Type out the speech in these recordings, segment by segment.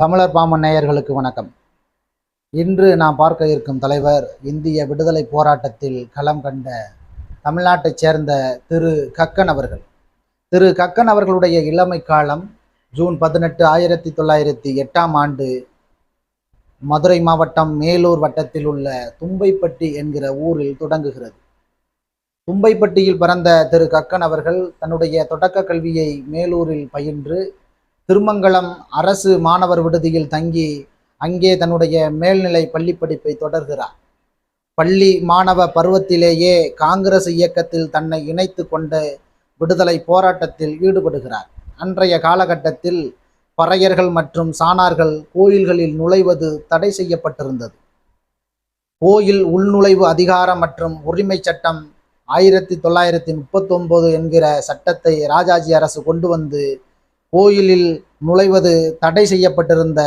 தமிழர் பாமன் நேயர்களுக்கு வணக்கம். இன்று நாம் பார்க்க இருக்கும் தலைவர் இந்திய விடுதலை போராட்டத்தில் களம் கண்ட தமிழ்நாட்டைச் சேர்ந்த திரு கக்கன் அவர்கள். திரு கக்கன் அவர்களுடைய இளமை காலம் ஜூன் பதினெட்டு ஆயிரத்தி தொள்ளாயிரத்தி எட்டாம் ஆண்டு மதுரை மாவட்டம் மேலூர் வட்டத்தில் உள்ள தும்பைப்பட்டி என்கிற ஊரில் தொடங்குகிறது. தும்பைப்பட்டியில் பிறந்த திரு கக்கன் அவர்கள் தன்னுடைய தொடக்க கல்வியை மேலூரில் பயின்று திருமங்கலம் அரசு மாணவர் விடுதியில் தங்கி அங்கே தன்னுடைய மேல்நிலை பள்ளி படிப்பை தொடர்கிறார். பள்ளி மாணவ பருவத்திலேயே காங்கிரஸ் இயக்கத்தில் தன்னை இணைத்து கொண்டு விடுதலை போராட்டத்தில் ஈடுபடுகிறார். அன்றைய காலகட்டத்தில் பறையர்கள் மற்றும் சாணார்கள் கோயில்களில் நுழைவது தடை செய்யப்பட்டிருந்தது. கோயில் உள்நுழைவு அதிகாரம் மற்றும் உரிமை சட்டம் ஆயிரத்தி தொள்ளாயிரத்தி முப்பத்தொன்பது என்கிற சட்டத்தை ராஜாஜி அரசு கொண்டு வந்து கோயிலில் நுழைவது தடை செய்யப்பட்டிருந்த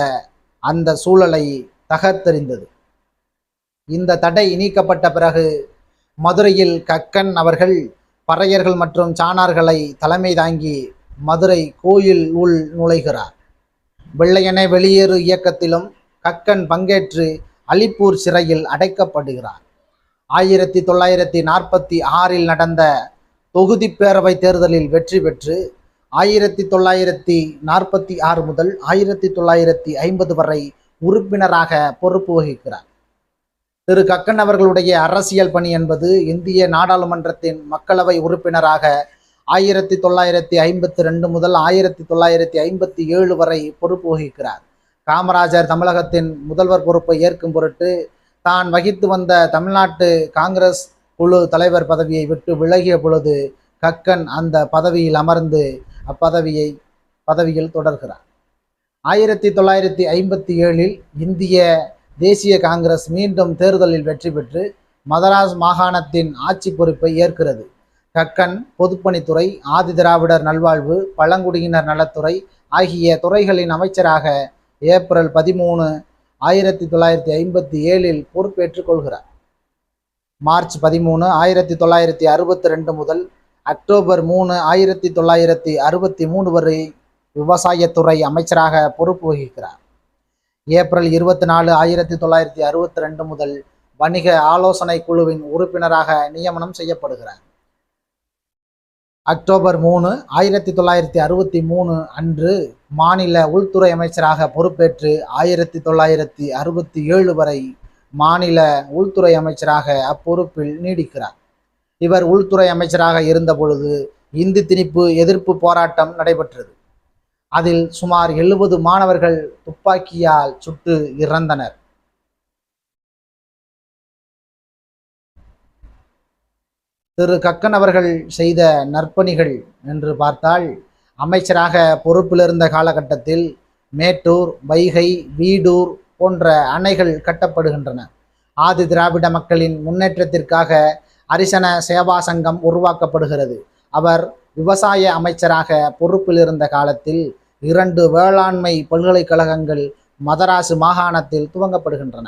அந்த சூழலை தகர்த்தெறிந்தது. இந்த தடை நீக்கப்பட்ட பிறகு மதுரையில் கக்கன் அவர்கள் பறையர்கள் மற்றும் சாணார்களை தலைமை தாங்கி மதுரை கோயில் உள் நுழைகிறார். வெள்ளையனே வெளியேறு இயக்கத்திலும் கக்கன் பங்கேற்று அலிப்பூர் சிறையில் அடைக்கப்படுகிறார். ஆயிரத்தி தொள்ளாயிரத்தி நாற்பத்தி ஆறில் நடந்த தொகுதி பேரவை தேர்தலில் வெற்றி பெற்று ஆயிரத்தி தொள்ளாயிரத்தி நாற்பத்தி ஆறு முதல் ஆயிரத்தி தொள்ளாயிரத்தி ஐம்பது வரை உறுப்பினராக பொறுப்பு வகிக்கிறார். திரு. கக்கன் அவர்களுடைய அரசியல் பணி என்பது இந்திய நாடாளுமன்றத்தின் மக்களவை உறுப்பினராக ஆயிரத்தி தொள்ளாயிரத்தி ஐம்பத்தி ரெண்டு முதல் ஆயிரத்தி தொள்ளாயிரத்தி ஐம்பத்தி ஏழு வரை பொறுப்பு வகிக்கிறார். காமராஜர் தமிழகத்தின் முதல்வர் பொறுப்பை ஏற்கும் பொருட்டு தான் வகித்து வந்த தமிழ்நாட்டு காங்கிரஸ் குழு தலைவர் பதவியை விட்டு விலகிய பொழுது கக்கன் அந்த பதவியில் அமர்ந்து அப்பதவியை பதவியில் தொடர்கிறார். ஆயிரத்தி தொள்ளாயிரத்தி ஐம்பத்தி ஏழில் இந்திய தேசிய காங்கிரஸ் மீண்டும் தேர்தலில் வெற்றி பெற்று மதராஸ் மாகாணத்தின் ஆட்சி பொறுப்பை ஏற்கிறது. கக்கன் பொதுப்பணித்துறை ஆதி திராவிடர் நல்வாழ்வு பழங்குடியினர் நலத்துறை ஆகிய துறைகளின் அமைச்சராக ஏப்ரல் பதிமூணு ஆயிரத்தி தொள்ளாயிரத்தி ஐம்பத்தி ஏழில் பொறுப்பேற்றுக் கொள்கிறார். மார்ச் பதிமூணு ஆயிரத்தி தொள்ளாயிரத்தி அறுபத்தி ரெண்டு முதல் அக்டோபர் மூணு ஆயிரத்தி தொள்ளாயிரத்தி அறுபத்தி மூணு வரை விவசாயத்துறை அமைச்சராக பொறுப்பு வகிக்கிறார். ஏப்ரல் இருபத்தி நாலு ஆயிரத்தி தொள்ளாயிரத்தி அறுபத்தி ரெண்டு முதல் வணிக ஆலோசனை குழுவின் உறுப்பினராக நியமனம் செய்யப்படுகிறார். அக்டோபர் மூணு ஆயிரத்தி தொள்ளாயிரத்தி அறுபத்தி மூணு அன்று மாநில உள்துறை அமைச்சராக பொறுப்பேற்று ஆயிரத்தி தொள்ளாயிரத்தி அறுபத்தி ஏழு வரை மாநில உள்துறை அமைச்சராக அப்பொறுப்பில் நீடிக்கிறார். இவர் உள்துறை அமைச்சராக இருந்த பொழுது இந்து திணிப்பு எதிர்ப்பு போராட்டம் நடைபெற்றது. அதில் சுமார் எழுபது மாணவர்கள் துப்பாக்கியால் சுட்டு இறந்தனர். திரு கக்கன் அவர்கள் செய்த நற்பணிகள் என்று பார்த்தால் அமைச்சராக பொறுப்பிலிருந்த காலகட்டத்தில் மேட்டூர் வைகை வீடூர் போன்ற அணைகள் கட்டப்படுகின்றன. ஆதி திராவிட மக்களின் முன்னேற்றத்திற்காக அரிசன சேவா சங்கம் உருவாக்கப்படுகிறது. அவர் விவசாய அமைச்சராக பொறுப்பில் இருந்த காலத்தில் இரண்டு வேளாண்மை பல்கலைக்கழகங்கள் மதராசு மாகாணத்தில் துவங்கப்படுகின்றன.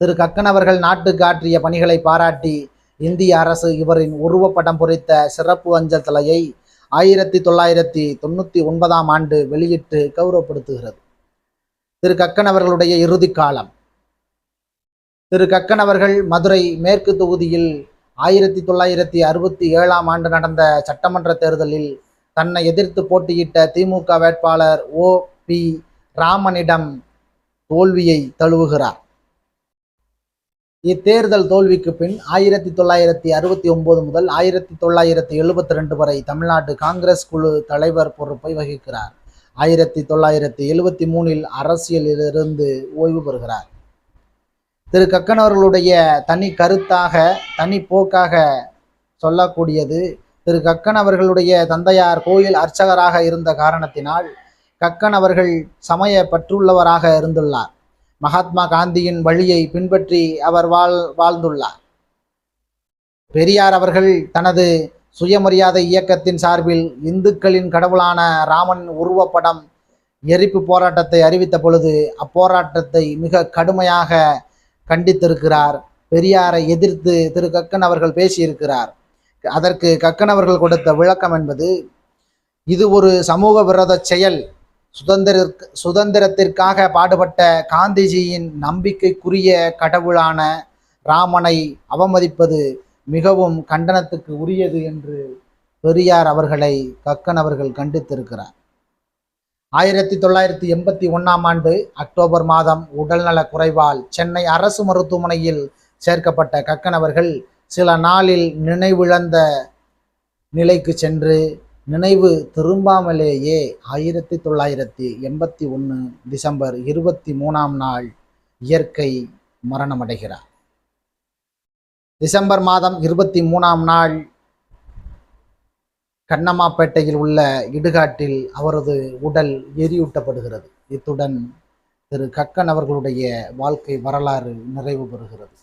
திரு கக்கன் அவர்கள் நாட்டுக்கு ஆற்றிய பணிகளை பாராட்டி இந்திய அரசு இவரின் உருவப்படம் பொறித்த சிறப்பு அஞ்சல் தலையை ஆயிரத்தி தொள்ளாயிரத்தி தொண்ணூற்றி ஒன்பதாம் ஆண்டு வெளியிட்டு கௌரவப்படுத்துகிறது. திரு கக்கன் அவர்களுடைய இறுதி காலம். திரு கக்கன் அவர்கள் மதுரை மேற்கு தொகுதியில் ஆயிரத்தி தொள்ளாயிரத்தி அறுபத்தி ஏழாம் ஆண்டு நடந்த சட்டமன்ற தேர்தலில் தன்னை எதிர்த்து போட்டியிட்ட திமுக வேட்பாளர் ஓ பி ராமனிடம் தோல்வியை தழுவுகிறார். இத்தேர்தல் தோல்விக்கு பின் ஆயிரத்தி தொள்ளாயிரத்தி அறுபத்தி ஒன்பது முதல் ஆயிரத்தி தொள்ளாயிரத்தி எழுபத்தி ரெண்டு வரை தமிழ்நாடு காங்கிரஸ் குழு தலைவர் பொறுப்பை வகிக்கிறார். ஆயிரத்தி தொள்ளாயிரத்தி எழுபத்தி மூணில் அரசியலிலிருந்து ஓய்வு பெறுகிறார். திரு கக்கன் அவர்களுடைய தனி கருத்தாக தனி போக்காக சொல்லக்கூடியது. திரு கக்கன் அவர்களுடைய தந்தையார் கோயில் அர்ச்சகராக இருந்த காரணத்தினால் கக்கன் அவர்கள் சமய பற்றுள்ளவராக இருந்துள்ளார். மகாத்மா காந்தியின் வழியை பின்பற்றி அவர் வாழ் வாழ்ந்துள்ளார். பெரியார் அவர்கள் தனது சுயமரியாதை இயக்கத்தின் சார்பில் இந்துக்களின் கடவுளான ராமன் உருவப்படம் எரிப்பு போராட்டத்தை அறிவித்த பொழுது அப்போராட்டத்தை மிக கடுமையாக கண்டித்திருக்கிறார். பெரியாரை எதிர்த்து திரு கக்கன் அவர்கள் பேசியிருக்கிறார். அதற்கு கக்கன் அவர்கள் கொடுத்த விளக்கம் என்பது இது ஒரு சமூக விரோத செயல். சுதந்திர சுதந்திரத்திற்காக பாடுபட்ட காந்திஜியின் நம்பிக்கைக்குரிய கடவுளான ராமனை அவமதிப்பது மிகவும் கண்டனத்துக்கு உரியது என்று பெரியார் அவர்களை கக்கன் அவர்கள் கண்டித்திருக்கிறார். ஆயிரத்தி தொள்ளாயிரத்தி எண்பத்தி ஒன்றாம் ஆண்டு அக்டோபர் மாதம் உடல்நல குறைவால் சென்னை அரசு மருத்துவமனையில் சேர்க்கப்பட்ட கக்கன் அவர்கள் சில நாளில் நினைவிழந்த நிலைக்கு சென்று நினைவு திரும்பாமலேயே ஆயிரத்தி தொள்ளாயிரத்தி எண்பத்தி ஒன்று டிசம்பர் இருபத்தி மூணாம் நாள் இயற்கை மரணமடைகிறார். டிசம்பர் மாதம் இருபத்தி மூணாம் நாள் கண்ணம்மாப்பேட்டையில் உள்ள இடுகாட்டில் அவரது உடல் எரியூட்டப்படுகிறது. இத்துடன் திரு கக்கன் அவர்களுடைய வாழ்க்கை வரலாறு நிறைவு பெறுகிறது.